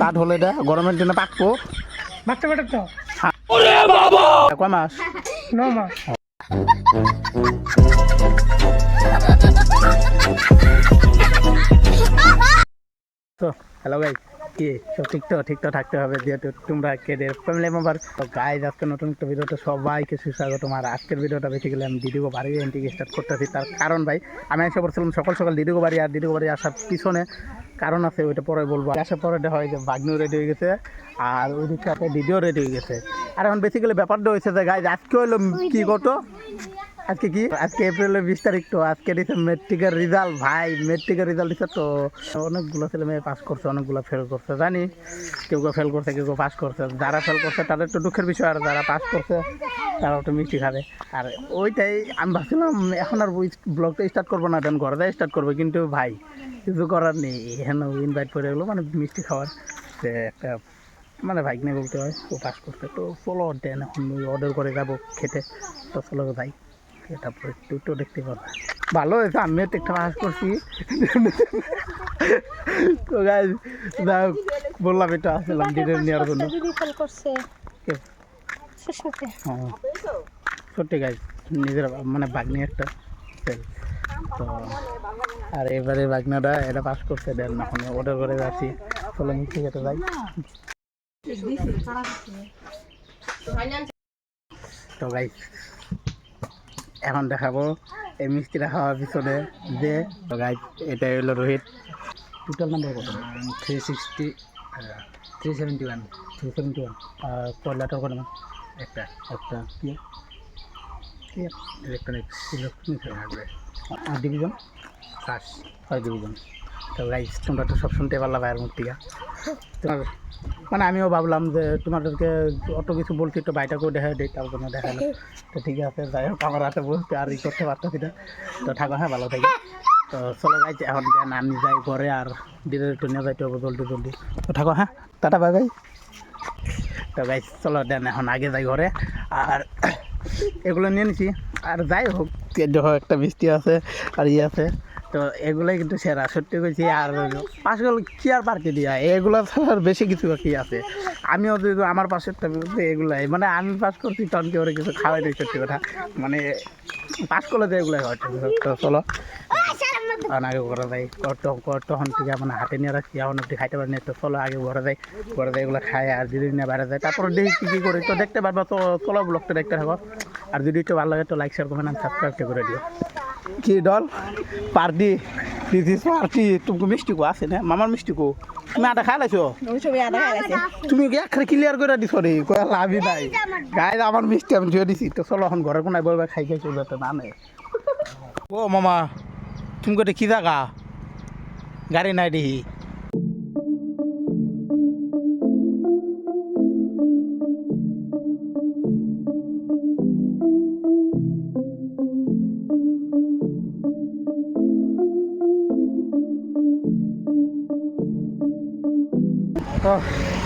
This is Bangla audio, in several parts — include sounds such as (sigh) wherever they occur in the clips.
কাঠ হলে দে গরমের দিনে পাকবো বাচ্চা বেটার তো। কয় মাস? ন মাস। তো হ্যালো গাই কি? সব ঠিক তো ঠিক তো থাকতে হবে যেহেতু তোমরা কেটে ফ্যামিলি মেম্বার তো গাই আজকে নতুন একটা ভিডিওতে সবাইকে সুস্বাগত আর আজকের ভিডিওটা বেসিক্যালি আমি দিদিগো বাড়ি এন্টিকে স্টার্ট করতেছি। তার কারণ ভাই আমি এসে পড়ছিলাম সকাল সকাল দিদিগো বাড়ি আর দিদিগো বাড়ি আসার পিছনে কারণ আছে ওইটা পরে বলব। আসার পরে হয় যে বাগনিও রেডি হয়ে গেছে আর ওই দিকটা দিদিও রেডি হয়ে গেছে। আর এখন বেসিক্যালি ব্যাপারটা হয়েছে যে গাই আজকে হলো কি করতো আজকে কি? আজকে এপ্রিলের বিশ তারিখ তো, আজকে দিচ্ছে মেট্রিকের রেজাল্ট ভাই মেট্রিকের রেজাল্ট দিচ্ছে তো। অনেকগুলো ছেলে মেয়ে পাস করছে, অনেকগুলো ফেল করছে, জানি। কেউ কেউ ফেল করছে, কেউ কেউ পাস করছে। যারা ফেল করছে, তাদের তো দুঃখের বিষয়, আর যারা পাস করছে তারা একটু মিষ্টি খাবে। আর ওইটাই আমি ভাবছিলাম, এখন আর ব্লগটা স্টার্ট করব না দেন ঘরে স্টার্ট করব। কিন্তু ভাই, কিছু করার নেই। এখানে ইনভাইট করে গেলো মানে মিষ্টি খাওয়ার যে একটা মানে নিয়ে বলতে হয়, ও পাস করছে। তো চলো দেন এখন অর্ডার করে যাব খেতে। তো চলো ভাই। তারপর একটু একটু দেখতে পাবো। ভালো হয়েছে আমিও তো একটা পাস করছি। তো গাই যাই হোক, বললাম একটু আসলাম ডিটেল নেওয়ার জন্য সত্যি গাই নিজের মানে বাগনি একটা তো আর এবারে বাগনাটা এটা পাস করছে দেন এখন অর্ডার করে যাচ্ছি। চলো মিষ্টি খেতে যাই। তো গাই এখন দেখাবো এই মিষ্টিটা খাওয়ার পিছনে যে তো গাই এটাই হলো রোহিত। টোটাল নাম্বার কত? Three sixty three seventy one three seventy one আর কয়লাটার কত না? একটা। একটা। কি? ইলেকট্রনিক্স ইলেকট্রনিক্স আর ডিভিশন ফার্স্ট ফার্স্ট ডিভিশন তো গাইস তোমরা তো সব শুনতে পারলা ভাইয়ের মুখ তোমার মানে আমিও ভাবলাম যে তোমাদেরকে অত কিছু বলছি তো বাইটাকেও দেখা দিই তার জন্য দেখাল তো ঠিক আছে, যাই হোক, আমার হাতে বসতে আর ই করতে পারতেছি না। তো থাকো হ্যাঁ ভালো থাকি। তো চলো গাইজ এখন দেন আমি যাই ঘরে আর দিদি একটু নিয়ে যাইতে হবে জলদি জলদি। তো থাকো হ্যাঁ টাটা বাই বাই তো গাইজ চলো দেন, এখন আগে যাই ঘরে। আর এগুলো নিয়ে নিছি। আর যাই হোক দেখো একটা মিষ্টি আছে, আর ইয়ে আছে। তো এগুলোই কিন্তু সেরা, সত্যি কইছি। আর পাশগুলো কি আর পার্টি দিয়া? এগুলো আর বেশি কিছু কি আছে? আমিও যদি আমার পাশেরটা এগুলাই। মানে আমি পাস করছি তখন কি ওরা কিছু খাওয়াই দিই, সত্যি কথা। মানে পাস করলে তো এগুলাই হয় তো চলো। আগে ঘরে যাই। তখন থেকে মানে হাতে নিয়ে রাখছি, এখন একটু খাইতে পারি না তো চলো, আগে ঘরে যাই। ঘরে যাই, এগুলো খাই, আর যদি নিয়ে বাইরে যায় তারপর দেখি কী করি। তো দেখতে পারব, তো চলো ব্লগটা দেখতে থাকো। আর যদি একটু ভালো লাগে, তো লাইক শেয়ার কমেন্ট সাবস্ক্রাইব করে দিও। কি দল? পার্টি। দিস ইজ পার্টি তুমি মিষ্টি কো আছে না? মামার মিষ্টি কো তুমি আটা খাই লাইছো তুমি কি একখানে ক্লিয়ার করে দিছো রে কয়া লাভই নাই। গায়ে আমার মিষ্টি আমি ধুয়ে দিছি। তো চলো এখন ঘরে কোনায় বলবে খাই খাই চলে তো না ও মামা তুমি কোথায় কি জায়গা গাড়ি নাই দেখি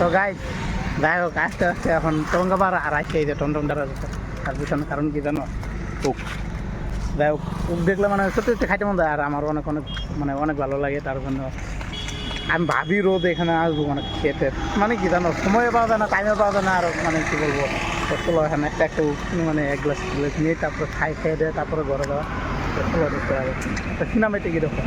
তো গাই যাই হোক আস্তে আস্তে এখন টঙ্গাবার আর আসছে এই যে টমটমটার তার পিছনে কারণ কি জানো? উক যাই হোক উক দেখলে মানে সত্যি সত্যি খাইতে মন যায় আর আমার অনেক অনেক মানে অনেক ভালো লাগে তার জন্য আমি ভাবি রোদ এখানে আসব মানে খেতে। মানে কি জানো সময় পাওয়া যায় না টাইমে পাওয়া যায় না আর মানে কি বলব চলো এখানে একটা একটা উক মানে এক গ্লাস গ্লাস নিয়ে তারপরে খাই খেয়ে দেয় তারপরে ঘরে যাওয়া তো চলো দেখতে হবে। সিনেমাতে কীরকম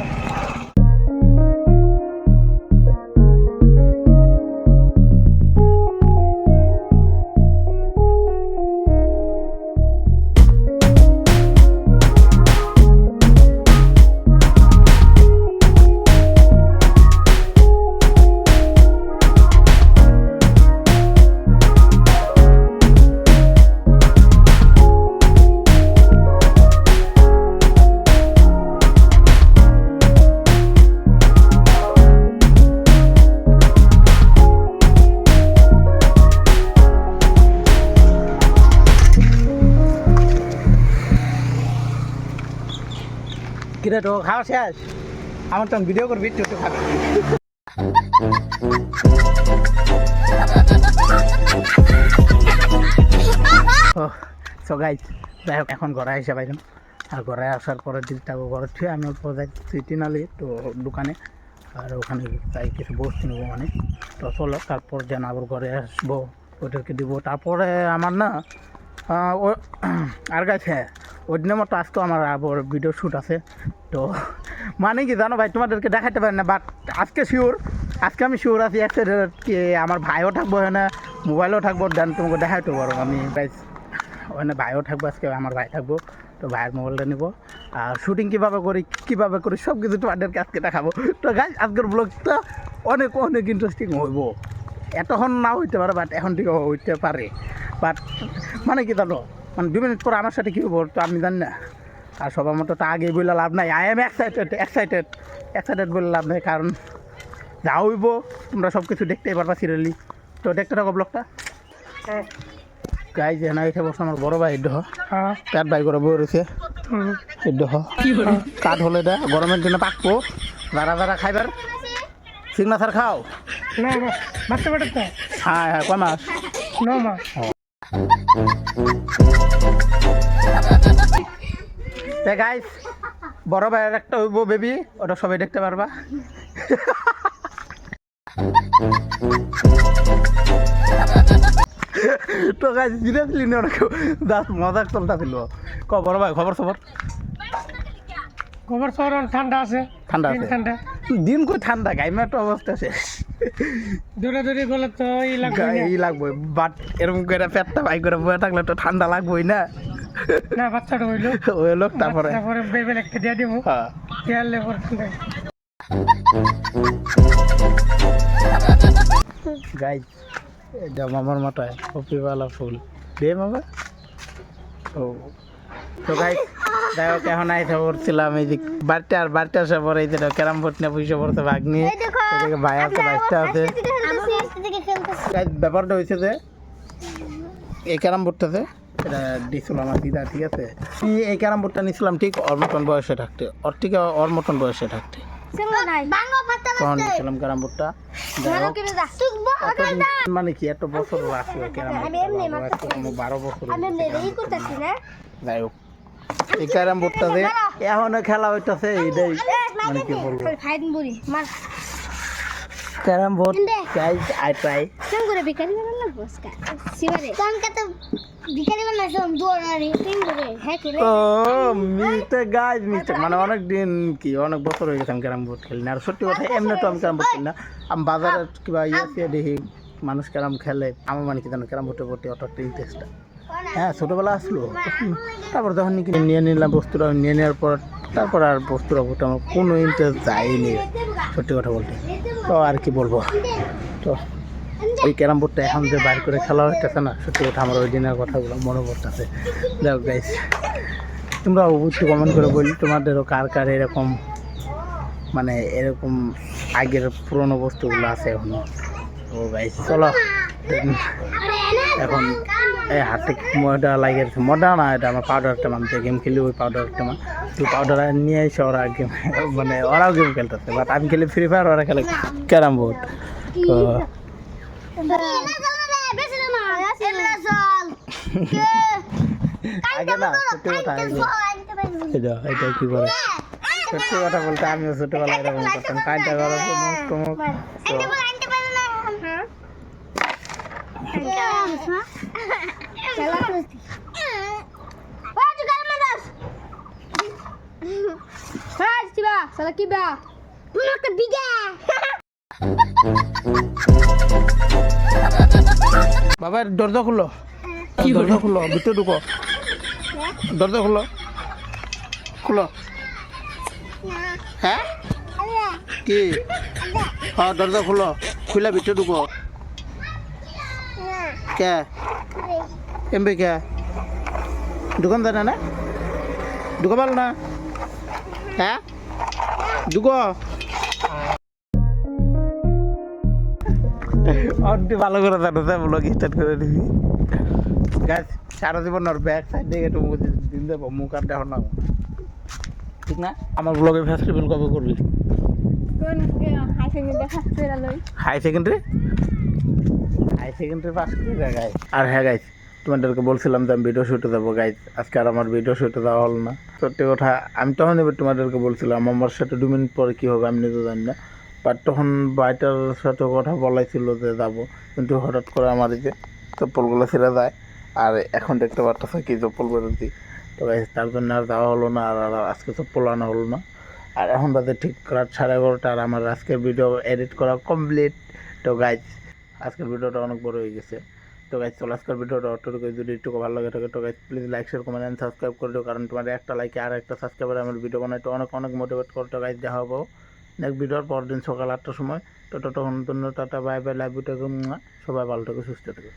কিরে তো খাওয়া শেষ? আমার তো ভিডিও করবি, একটু একটু খাবি। সো গাইজ যাই হোক, এখন ঘরে এসে পাইলাম। আর ঘরে আসার পরের দিন তাকে ঘরে ছুঁয়ে আমি অল্প যাই তো দোকানে। আর ওখানে তাই কিছু বস্তু নেব মানে। তো চলো, তারপর যেন আবার ঘরে আসব, ওদেরকে দিব। তারপরে আমার না (clears throat) আর গাছ হ্যাঁ ওই দিনের মতো আজকেও আমার আবার ভিডিও শ্যুট আছে। তো মানে কি জানো ভাই, তোমাদেরকে দেখাতে পারি না বাট আজকে শিওর আজকে আমি শিওর আছি কি আমার ভাইও থাকব না মোবাইলও থাকব দেন তোমাকে দেখাইতে পারো আমি। গাইজ ওখানে ভাইও থাকব, আজকে আমার ভাই থাকব, তো ভাইয়ের মোবাইলটা নিবো। আর শুটিং কীভাবে করি কীভাবে করি সব কিছু তোমাদেরকে আজকে দেখাবো। তো গাইজ আজকের ব্লগটা অনেক অনেক ইন্টারেস্টিং হইব। এতক্ষণ না হইতে পারে বাট এখন থেকে হইতে পারে। বাট মানে কি জানো? মানে দু মিনিট পর আমার সাথে কী হব তো আমি জানি না। আর সবার মতো তো আগে বললে লাভ নাই। I am excited excited excited বলে লাভ নাই কারণ যা হইব তোমরা সব কিছু দেখতেই পারবা সিরিয়ালি তো দেখতে থাকো ব্লগটা গাই যে না এসে বসে আমার বড় ভাই এড্ডহ হ্যাঁ। পেট বাই করে বই রয়েছে। কাঠ হলে দে গরমের দিনে পাকবো। যারা যারা খাইবার সিগনেচার খাও। হ্যাঁ হ্যাঁ কয় মাস? ন মাস। গাইস বড় ভাইয়ের একটা হইব বেবি ওটা সবাই দেখতে পারবা। তো গাইস সিরিয়াসলি না কেউ জাস্ট মজাক চলতা ছিল ক বড় ভাই খবর খবর গোবর শহর ঠান্ডা আছে। ঠান্ডা আছে? ঠান্ডা। দিন কই ঠান্ডা গাইমা তো অবস্থা শেষ। দূরে গেলে তো ই লাগবে। এই লাগবে বাট এরকম করে পেটটা ভাই করে বয়ে থাকলে তো ঠান্ডা লাগবেই না। না বাচ্চাটা হইল। ওই লোক তারপরে তারপরে বেবেল একটা দিয়ে দিব হ্যাঁ। খেয়ালে পর গাইজ এটা মামার মাথায়। কপিওয়ালা ফুল। দে মামা। ও। তো গাইজ যাই হোক এখন পড়ছিলাম এই যে বাড়িতে আর বাড়িতে আসার পরে এই যে ক্যারাম বোর্ড নিয়ে পয়সা পড়তে ভাগ নিয়ে এদিকে ভাই আছে বাইকটা আছে। ব্যাপারটা হয়েছে যে এই ক্যারাম বোর্ডটাতে এটা দিয়েছিল আমার দিদা ঠিক আছে? এই ক্যারাম বোর্ডটা নিয়েছিলাম ঠিক ওর মতন বয়সে থাকতে। ওর থেকে ওর মতন বয়সে থাকতে। তখন নিয়েছিলাম ক্যারাম বোর্ডটা। যাই হোক মানে কি এত বছর ক্যারাম বারো বছর যাই হোক। এই ক্যারাম বোর্ডটা যে এখনও খেলা হইতাছে এইটাই মানে কি বলব carrom board guys I try O mister guys mister মানে অনেক দিন কি অনেক বছর হয়ে গেছে আমি ক্যারাম বোর্ড খেলি না আর সত্যি কথা এমনি তো আমি ক্যারাম বোর্ড খেলি না। আমি বাজারে কিবা ইয়ে দেখি মানুষ ক্যারাম খেলে। আমার মানে কি জানো ক্যারাম বোর্ডের প্রতি অত ইন্টারেস্টটা হ্যাঁ ছোটোবেলা আসলো। তারপর যখন নাকি নিয়ে নিলাম বস্তুটা, নিয়ে নেওয়ার পর তারপর আর বস্তুর প্রতি আমার কোনো ইন্টারেস্ট যায়নি। সত্যি কথা বলতে। তো আর কি বলব? তো ওই ক্যারাম বোর্ডটা এখন যে বাইর করে খেলা হইতেছে না, সত্যি কথা আমার ওই দিনের কথাগুলো মনে পড়তেছে। যাই গাইস তোমরা অবশ্যই কমেন্ট করে বলি তোমাদেরও কার কার এরকম মানে এরকম আগের পুরনো বস্তুগুলো আছে এখনও। ও গাইস চলো। এখন এই হাতে ময়দা লাগিয়েছে ময়দা না এটা আমার পাউডারটা মানতে গেম খেলি ওই পাউডারটা মান। তুই পাউডার নিয়ে এসে ওরা গেম মানে ওরাও গেম খেলতেছে বাট আমি খেলি ফ্রি ফায়ার ওরা খেলে ক্যারাম বোর্ড তো আগে না সত্যি কথা এটা এটা কি করে সত্যি কথা বলতে আমিও ছোটবেলায় এরকম করতাম কাজটা করো মুখ টুমুক তো। Salah kiba. Puno ka biga. বাবা দরজা খুলো দরজা খুলো ভিতরে ঢুকো। দরজা খুলো। খুলো। হ্যাঁ? কি? হ্যাঁ দরজা খুলো। খুলে ভিতরে ঢুকো। কে? না? ঢুকো পারো না? হ্যাঁ ঢুকো অনেক ভালো করে জানো, তাই ব্লগ স্টার্ট করে দিবি। গাছ সারা জীবন ওর ব্যাক সাইড থেকে একটু দিন দেবো, মুখ আর দেখো না ঠিক না? আমার ব্লগে ফেস্টিভ্যাল কবে করবি। High secondary high secondary pass করে আর হ্যাঁ গাইজ তোমাদেরকে বলছিলাম যে আমি ভিডিও শুটে যাব গাইজ আজকে আর আমার ভিডিও শুটে যাওয়া হলো না। সত্যি কথা আমি তখন এবার তোমাদেরকে বলছিলাম আমার সাথে দু মিনিট পরে কী হবে আমি নিজে জানি না। বাট তখন বাইটার সাথে কথা বলাই ছিল যে যাব। কিন্তু হঠাৎ করে আমার যে চপ্পলগুলো ছেড়ে যায় আর এখন দেখতে পারতেছে কি চপ্পল বেরোচ্ছি তো guys, তার জন্য আর যাওয়া হলো না আর আর আজকে চপ্পল আনা হলো না। আর এখন বাজে ঠিক রাত সাড়ে এগারোটা আর আমার আজকের ভিডিও এডিট করা কমপ্লিট তো গাইজ আজকের ভিডিওটা অনেক বড় হয়ে গেছে। তো গাইজ চলো আজকের ভিডিওটা যদি একটু ভালো লাগে থাকে তো please like share comment and subscribe করে দিও, কারণ তোমার একটা লাইকে আর একটা সাবস্ক্রাইবার আমার ভিডিও বানাইতে অনেক অনেক মোটিভেট তো গাইজ দেখা হব নেক্সট ভিডিওর পর দিন সকাল আটটার সময়। তো তখন tata bye bye live video সবাই ভালো থাকে, সুস্থ থেকে।